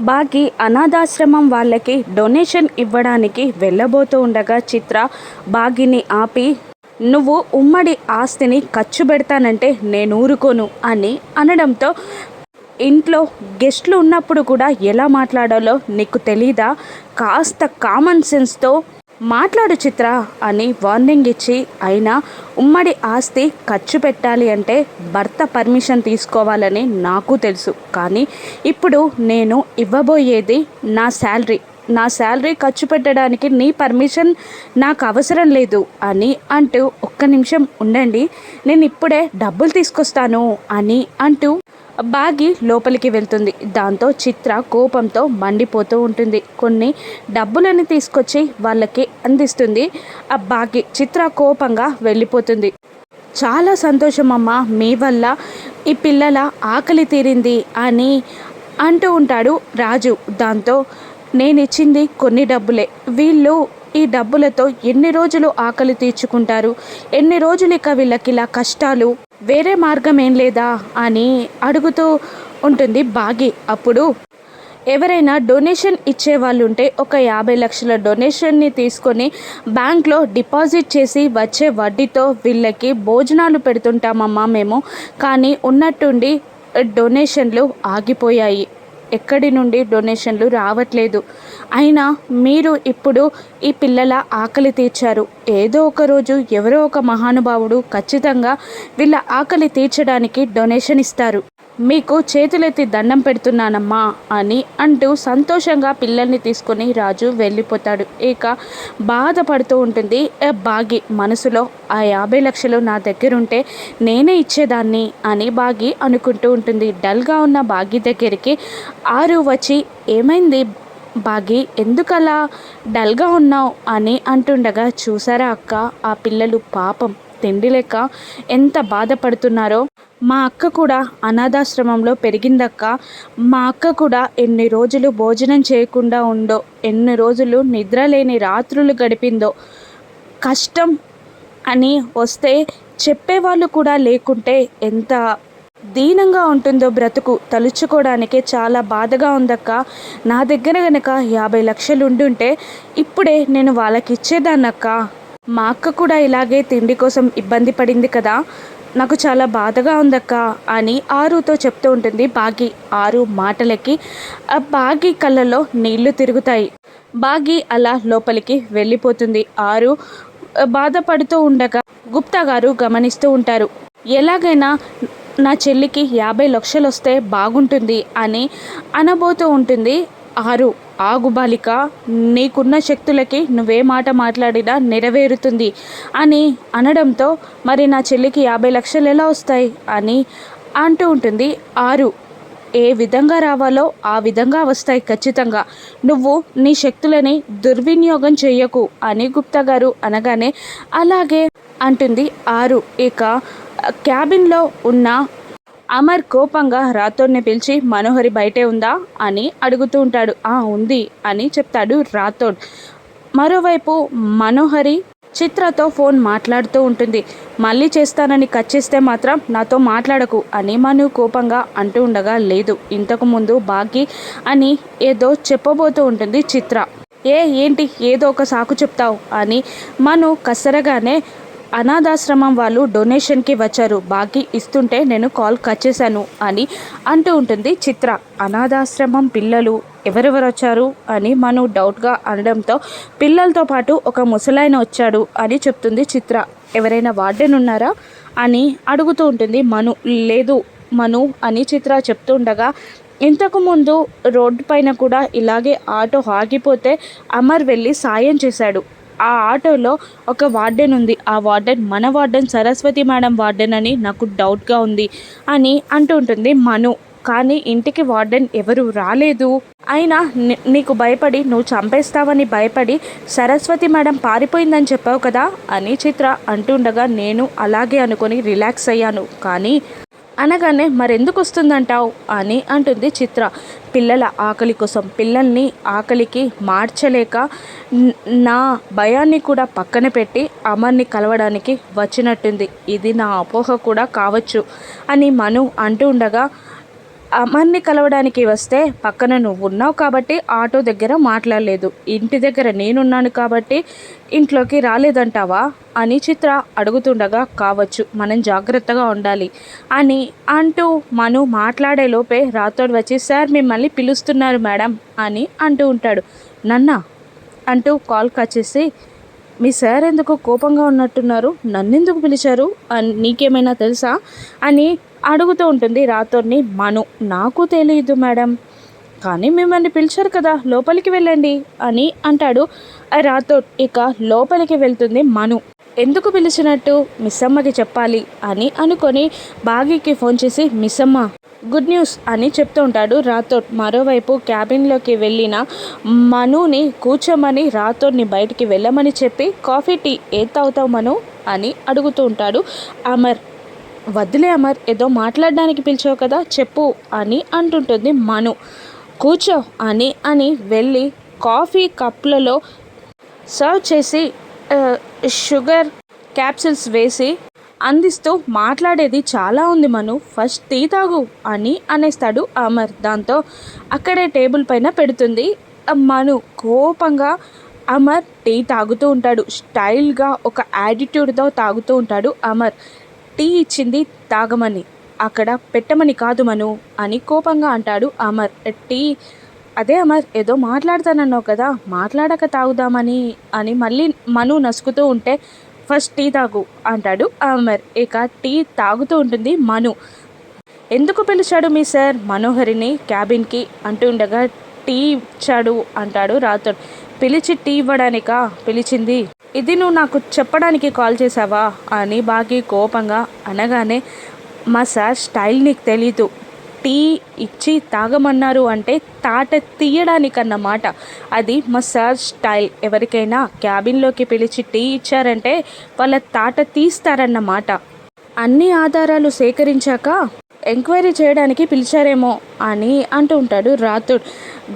బాగి అనాథాశ్రమం వాళ్ళకి డొనేషన్ ఇవ్వడానికి వెళ్ళబోతూ ఉండగా చిత్ర బాగిని ఆపి నువ్వు ఉమ్మడి ఆస్తిని ఖర్చు పెడతానంటే నేను ఊరుకోను అని అనడంతో ఇంట్లో గెస్ట్లు ఉన్నప్పుడు కూడా ఎలా మాట్లాడాలో నీకు తెలీదా? కాస్త కామన్ సెన్స్తో మాట్లాడు చిత్ర అని వార్నింగ్ ఇచ్చి అయినా ఉమ్మడి ఆస్తి ఖర్చు పెట్టాలి అంటే భర్త పర్మిషన్ తీసుకోవాలని నాకు తెలుసు. కానీ ఇప్పుడు నేను ఇవ్వబోయేది నా శాలరీ. నా శాలరీ ఖర్చు పెట్టడానికి నీ పర్మిషన్ నాకు అవసరం లేదు అని అంటూ ఒక్క నిమిషం ఉండండి. నేను ఇప్పుడే డబ్బులు తీసుకొస్తాను అని అంటూ బాగి లోపలికి వెళ్తుంది. దాంతో చిత్ర కోపంతో మండిపోతూ ఉంటుంది. కొన్ని డబ్బులని తీసుకొచ్చి వాళ్ళకి అందిస్తుంది. ఆ బాగి చిత్ర కోపంగా వెళ్ళిపోతుంది. చాలా సంతోషం అమ్మ మీ వల్ల ఈ పిల్లల ఆకలి తీరింది అని అంటూ ఉంటాడు రాజు. దాంతో నేను ఇచ్చింది కొన్ని డబ్బులే. వీళ్ళు ఈ డబ్బులతో ఎన్ని రోజులు ఆకలి తీర్చుకుంటారు? ఎన్ని రోజులు ఇక వీళ్ళకి ఇలా కష్టాలు వేరే మార్గం ఏం లేదా అని అడుగుతూ ఉంటుంది బాగి. అప్పుడు ఎవరైనా డొనేషన్ ఇచ్చే వాళ్ళు ఉంటే ఒక యాభై లక్షల డొనేషన్ని తీసుకొని బ్యాంక్లో డిపాజిట్ చేసి వచ్చే వడ్డీతో వీళ్ళకి భోజనాలు పెడుతుంటామమ్మా మేము. కానీ ఉన్నట్టుండి డొనేషన్లు ఆగిపోయాయి. ఎక్కడి నుండి డొనేషన్లు రావట్లేదు. అయినా మీరు ఇప్పుడు ఈ పిల్లల ఆకలి తీర్చారు. ఏదో ఒక రోజు ఎవరో ఒక మహానుభావుడు ఖచ్చితంగా వీళ్ళ ఆకలి తీర్చడానికి డొనేషన్ ఇస్తారు. మీకు చేతులెత్తి దండం పెడుతున్నానమ్మా అని అంటూ సంతోషంగా పిల్లల్ని తీసుకొని రాజు వెళ్ళిపోతాడు. ఇక బాధపడుతూ ఉంటుంది బాగి మనసులో ఆ యాభై లక్షలు నా దగ్గర ఉంటే నేనే ఇచ్చేదాన్ని అని బాగి అనుకుంటూ ఉంటుంది. డల్గా ఉన్న బాగి దగ్గరికి ఆరు వచ్చి ఏమైంది బాగి ఎందుకలా డల్గా ఉన్నావు? అని అంటుండగా చూసారా అక్క ఆ పిల్లలు పాపం తిండి లేక ఎంత బాధపడుతున్నారో మా అక్క కూడా అనాథాశ్రమంలో పెరిగిందక్క. మా అక్క కూడా ఎన్ని రోజులు భోజనం చేయకుండా ఉందో ఎన్ని రోజులు నిద్ర లేని రాత్రులు గడిపిందో కష్టం అని వస్తే చెప్పేవాళ్ళు కూడా లేకుంటే ఎంత దీనంగా ఉంటుందో బ్రతుకు తలుచుకోవడానికే చాలా బాధగా ఉందక్క. నా దగ్గర గనక యాభై లక్షలు ఉండుంటే ఇప్పుడే నేను వాళ్ళకి ఇచ్చేదాన్నక్క మా అక్క కూడా ఇలాగే తిండి కోసం ఇబ్బంది పడింది కదా. నాకు చాలా బాధగా ఉందక్క అని ఆరుతో చెప్తూ ఉంటుంది బాగి ఆరు మాటలకి. ఆ బాగి కళ్ళలో నీళ్ళు తిరుగుతాయి. బాగి అలా లోపలికి వెళ్ళిపోతుంది. ఆరు బాధపడుతూ ఉండగా గుప్తా గారు గమనిస్తూ ఉంటారు. ఎలాగైనా నా చెల్లికి యాభై లక్షలు వస్తే బాగుంటుంది అని అనబోతూ ఉంటుంది. ఆరు. ఆగు బాలిక నీకున్న శక్తులకి నువ్వే మాట మాట్లాడినా నెరవేరుతుంది అని అనడంతో మరి నా చెల్లికి యాభై లక్షలు ఎలా వస్తాయి అని అంటూ ఉంటుంది ఆరు. ఏ విధంగా రావాలో ఆ విధంగా వస్తాయి ఖచ్చితంగా. నువ్వు నీ శక్తులని దుర్వినియోగం చేయకు అని గుప్తా గారు అనగానే అలాగే అంటుంది ఆరు. ఇక క్యాబిన్లో ఉన్న అమర్ కోపంగా రాథోడ్ని పిలిచి మనోహరి బయటే ఉందా? అని అడుగుతూ ఉంటాడు. ఆ ఉంది అని చెప్తాడు రాథోడ్. మరోవైపు మనోహరి చిత్రతో ఫోన్ మాట్లాడుతూ ఉంటుంది. మళ్ళీ చేస్తానని కచ్చిస్తే మాత్రం నాతో మాట్లాడకు అని మను కోపంగా అంటూ ఉండగా లేదు ఇంతకు ముందు అని ఏదో చెప్పబోతూ ఉంటుంది చిత్ర. ఏ ఏంటి? ఏదో ఒక సాకు చెప్తావు అని మను కసరగానే అనాథాశ్రమం వాళ్ళు డొనేషన్కి వచ్చారు. బాకీ ఇస్తుంటే నేను కాల్ కట్ చేశాను అని అంటూ ఉంటుంది చిత్ర. అనాథాశ్రమం పిల్లలు ఎవరెవరు వచ్చారు అని మను డౌట్గా అనడంతో పిల్లలతో పాటు ఒక ముసలాయన వచ్చాడు అని చెప్తుంది చిత్ర. ఎవరైనా వార్డెన్ ఉన్నారా అని అడుగుతూ ఉంటుంది మను. లేదు మను అని చిత్ర చెప్తుండగా ఇంతకుముందు రోడ్డు పైన కూడా ఇలాగే ఆటో ఆగిపోతే అమర్ వెళ్ళి సాయం చేశాడు. ఆ ఆటోలో ఒక వార్డెన్ ఉంది. ఆ వార్డెన్ మన వార్డెన్ సరస్వతి మేడం వార్డెన్ అని నాకు డౌట్గా ఉంది అని అంటుంటుంది మను. కానీ ఇంటికి వార్డెన్ ఎవరు రాలేదు. అయినా నీకు భయపడి నువ్వు చంపేస్తావని భయపడి సరస్వతి మేడం పారిపోయిందని చెప్పావు కదా అని చిత్ర అంటుండగా నేను అలాగే అనుకొని రిలాక్స్ అయ్యాను. కానీ అనగానే మరెందుకు వస్తుందంటావు అని అంటుంది చిత్ర. పిల్లల ఆకలి కోసం పిల్లల్ని ఆకలికి మార్చలేక నా భయాన్ని కూడా పక్కన పెట్టి అమర్ని కలవడానికి వచ్చినట్టుంది. ఇది నా అపోహ కూడా కావచ్చు అని మను అంటూ ఉండగా అమర్ని కలవడానికి వస్తే పక్కన నువ్వు ఉన్నావు కాబట్టి ఆటో దగ్గర మాట్లాడలేదు. ఇంటి దగ్గర నేనున్నాను కాబట్టి ఇంట్లోకి రాలేదంటావా? అని చిత్ర అడుగుతుండగా కావచ్చు మనం జాగ్రత్తగా ఉండాలి అని అంటూ మను మాట్లాడే లోపే రాతోడు వచ్చి సార్ మిమ్మల్ని పిలుస్తున్నారు మేడం అని అంటూ ఉంటాడు. నన్న అంటూ కాల్ కచ్చేసి మీ సార్ ఎందుకు కోపంగా ఉన్నట్టున్నారు? నన్నెందుకు పిలిచారు? అని నీకేమైనా తెలుసా? అని అడుగుతూ ఉంటుంది రాతోర్ని మను నాకు తెలియదు మేడం. కానీ మిమ్మల్ని పిలిచారు కదా లోపలికి వెళ్ళండి అని అంటాడు. ఆ రాథోడ్ ఇక లోపలికి వెళ్తుంది మను. ఎందుకు పిలిచినట్టు? మిస్సమ్మకి చెప్పాలి అని అనుకొని బాగీకి ఫోన్ చేసి మిస్సమ్మ గుడ్ న్యూస్ అని చెప్తూ ఉంటాడు రాథోడ్ మరోవైపు క్యాబిన్లోకి వెళ్ళిన మనుని కూర్చోమని రాథోడ్ని బయటికి వెళ్ళమని చెప్పి కాఫీ టీ ఏ తాగుతావు మను? అని అడుగుతూ ఉంటాడు అమర్. వద్దులే అమర్ ఏదో మాట్లాడడానికి పిలిచావు కదా చెప్పు అని అంటుంటుంది మను. కూర్చో అని అని వెళ్ళి కాఫీ కప్లలో సర్వ్ చేసి షుగర్ క్యాప్సిల్స్ వేసి అందిస్తూ మాట్లాడేది చాలా ఉంది మను. ఫస్ట్ టీ తాగు అని అనేస్తాడు అమర్. దాంతో అక్కడే టేబుల్ పైన పెడుతుంది. మను కోపంగా అమర్ టీ తాగుతూ ఉంటాడు. స్టైల్గా ఒక యాటిట్యూడ్తో తాగుతూ ఉంటాడు అమర్. టీ ఇచ్చింది తాగమని. అక్కడ పెట్టమని కాదు మను అని కోపంగా అంటాడు అమర్. టీ? అదే అమర్ ఏదో మాట్లాడతానన్నావు కదా మాట్లాడక తాగుదామని అని మళ్ళీ మను నసుకుతూ ఉంటే ఫస్ట్ టీ తాగు అంటాడు అమర్. ఇక టీ తాగుతూ ఉంటుంది మను. ఎందుకు పిలిచాడు మీ సార్? మనోహరిని క్యాబిన్కి అంటూ ఉండగా టీ ఇచ్చాడు అంటాడు రాథోడ్. పిలిచి టీ ఇవ్వడానికా? పిలిచింది ఇది నువ్వు నాకు చెప్పడానికి కాల్ చేసావా అని బాగా కోపంగా అనగానే మా సార్ స్టైల్ నీకు తెలీదు. టీ ఇచ్చి తాగమన్నారు అంటే తాట తీయడానికన్నమాట అది మా స్టైల్. ఎవరికైనా క్యాబిన్లోకి పిలిచి టీ ఇచ్చారంటే వాళ్ళ తాట తీస్తారన్నమాట అన్ని ఆధారాలు సేకరించాక ఎంక్వైరీ చేయడానికి పిలిచారేమో అని అంటూ ఉంటాడు రాథోడ్.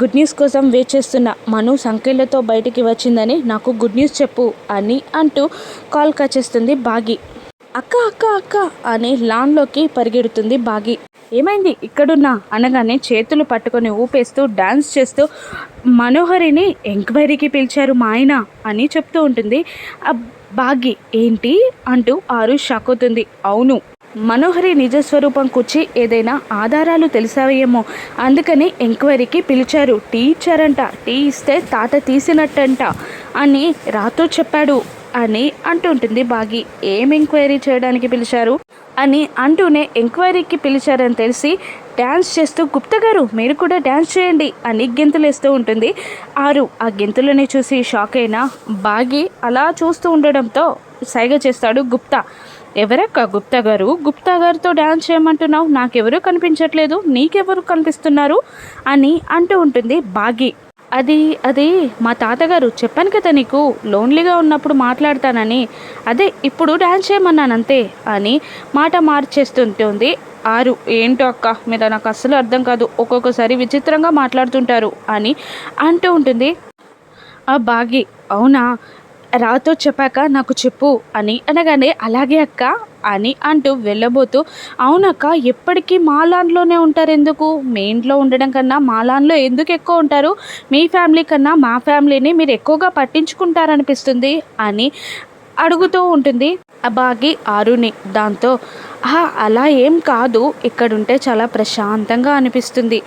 గుడ్ న్యూస్ కోసం వెయిట్ చేస్తున్న మను సంఖ్యలతో బయటికి వచ్చిందని నాకు గుడ్ న్యూస్ చెప్పు అని అంటూ కాల్ కచ్చేస్తుంది బాగి. అక్క అక్క అక్క అని లాన్లోకి పరిగెడుతుంది బాగి. ఏమైంది? ఇక్కడున్నా? అనగానే చేతులు పట్టుకొని ఊపేస్తూ డాన్స్ చేస్తూ మనోహరిని ఎంక్వైరీకి పిలిచారు మా ఆయన అని చెప్తూ ఉంటుంది. బాగి ఏంటి? అంటూ ఆరు షాక్ అవుతుంది. అవును మనోహరి నిజస్వరూపం కూర్చి ఏదైనా ఆధారాలు తెలిసావేమో? అందుకని ఎంక్వైరీకి పిలిచారు. టీ ఇచ్చారంట. టీ ఇస్తే తాత తీసినట్టంట అని రాతో చెప్పాడు అని అంటుంటుంది బాగి. ఏం ఎంక్వైరీ చేయడానికి పిలిచారు? అని అంటూనే ఎంక్వైరీకి పిలిచారని తెలిసి డ్యాన్స్ చేస్తూ గుప్తా గారు మీరు కూడా డ్యాన్స్ చేయండి అని గెంతులేస్తూ ఉంటుంది. ఆరు ఆ గెంతులని చూసి షాక్ అయిన బాగి అలా చూస్తూ ఉండడంతో సైగ చేస్తాడు గుప్తా. ఎవరక్క గుప్తా గారు గుప్తా గారితో డ్యాన్స్ చేయమంటున్నావు? నాకెవరూ కనిపించట్లేదు. నీకెవరు కనిపిస్తున్నారు? అని అంటూ ఉంటుంది బాగి. అది అది మా తాతగారు చెప్పాను కదా నీకు లోన్లీగా ఉన్నప్పుడు మాట్లాడతానని. అదే ఇప్పుడు డ్యాన్స్ చేయమన్నాను అంతే అని మాట మార్చేస్తుంటుంది ఆరు. ఏంటో అక్క మీద నాకు అస్సలు అర్థం కాదు. ఒక్కొక్కసారి విచిత్రంగా మాట్లాడుతుంటారు అని అంటూ ఉంటుంది ఆ బాగి. అవునా? రాతో చెప్పాక నాకు చెప్పు అని. అనగానే అలాగే అక్క అని అంటూ వెళ్ళబోతూ అవునక్క ఎప్పటికీ మాలాన్లోనే ఉంటారు ఎందుకు మీ ఇంట్లో ఉండడం కన్నా మాలాన్లో ఎందుకు ఎక్కువ ఉంటారు? మీ ఫ్యామిలీ కన్నా మా ఫ్యామిలీని మీరు ఎక్కువగా పట్టించుకుంటారనిపిస్తుంది అని అడుగుతూ ఉంటుంది. అబాగి ఆరుని. దాంతో "ఆహా, అలా ఏం కాదు. ఇక్కడుంటే చాలా ప్రశాంతంగా అనిపిస్తుంది.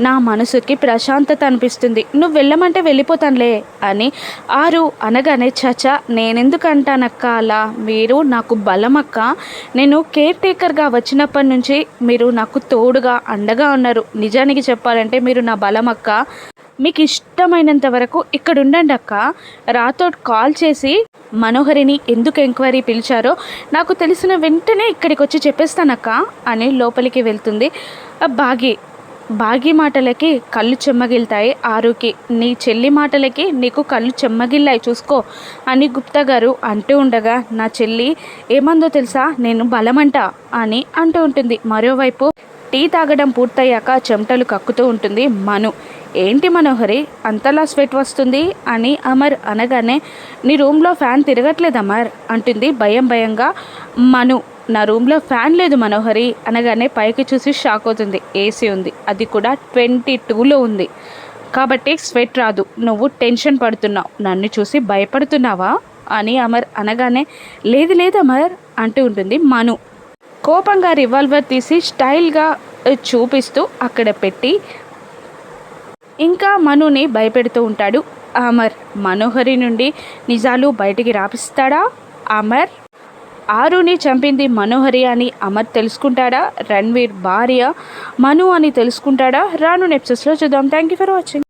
నా మనసుకి ప్రశాంతత అనిపిస్తుంది. నువ్వు వెళ్ళమంటే వెళ్ళిపోతానులే అని ఆరు అనగానే చచా నేనెందుకంటానక్క అలా? మీరు నాకు బలమక్క. నేను కేర్ టేకర్గా వచ్చినప్పటి నుంచి మీరు నాకు తోడుగా అండగా ఉన్నారు. నిజానికి చెప్పాలంటే మీరు నా బలమక్క. మీకు ఇష్టమైనంత వరకు ఇక్కడ ఉండండి అక్క. రాథోడ్ కాల్ చేసి మనోహరిని ఎందుకు ఎంక్వైరీ పిలిచారో నాకు తెలిసిన వెంటనే ఇక్కడికి వచ్చి చెప్పేస్తానక్క అని లోపలికి వెళ్తుంది. బాగి బాగి మాటలకి కళ్ళు చెమ్మగిల్తాయి. ఆరుకి నీ చెల్లి మాటలకి నీకు కళ్ళు చెమ్మగిల్లాయి చూసుకో అని గుప్తా గారు అంటూ ఉండగా నా చెల్లి ఏమందో తెలుసా? నేను బలమంట అని అంటూ ఉంటుంది. మరోవైపు టీ తాగడం పూర్తయ్యాక చెమటలు కక్కుతూ ఉంటుంది. మను ఏంటి మనోహరి? అంతలా స్వెట్ వస్తుంది అని అమర్ అనగానే నీ రూమ్లో ఫ్యాన్ తిరగట్లేదు అమర్ అంటుంది భయం భయంగా. మను నా రూమ్లో ఫ్యాన్ లేదు మనోహరి అనగానే పైకి చూసి షాక్ అవుతుంది. ఏసీ ఉంది. అది కూడా ట్వంటీ టూలో ఉంది. కాబట్టి స్వెట్ రాదు. నువ్వు టెన్షన్ పడుతున్నావు. నన్ను చూసి భయపడుతున్నావా? అని అమర్ అనగానే లేదు లేదు అమర్ అంటూ ఉంటుంది మను. కోపంగా రివాల్వర్ తీసి స్టైల్గా చూపిస్తూ అక్కడ పెట్టి ఇంకా మనుని భయపెడుతూ ఉంటాడు. అమర్ మనోహరి నుండి నిజాలు బయటికి రాపిస్తాడా? అమర్? ఆరుని చంపింది మనోహరి అని అమర్ తెలుసుకుంటాడా? రణ్వీర్ భార్య మను అని తెలుసుకుంటాడా? రాను నెప్సెస్లో చూద్దాం. Thank you for watching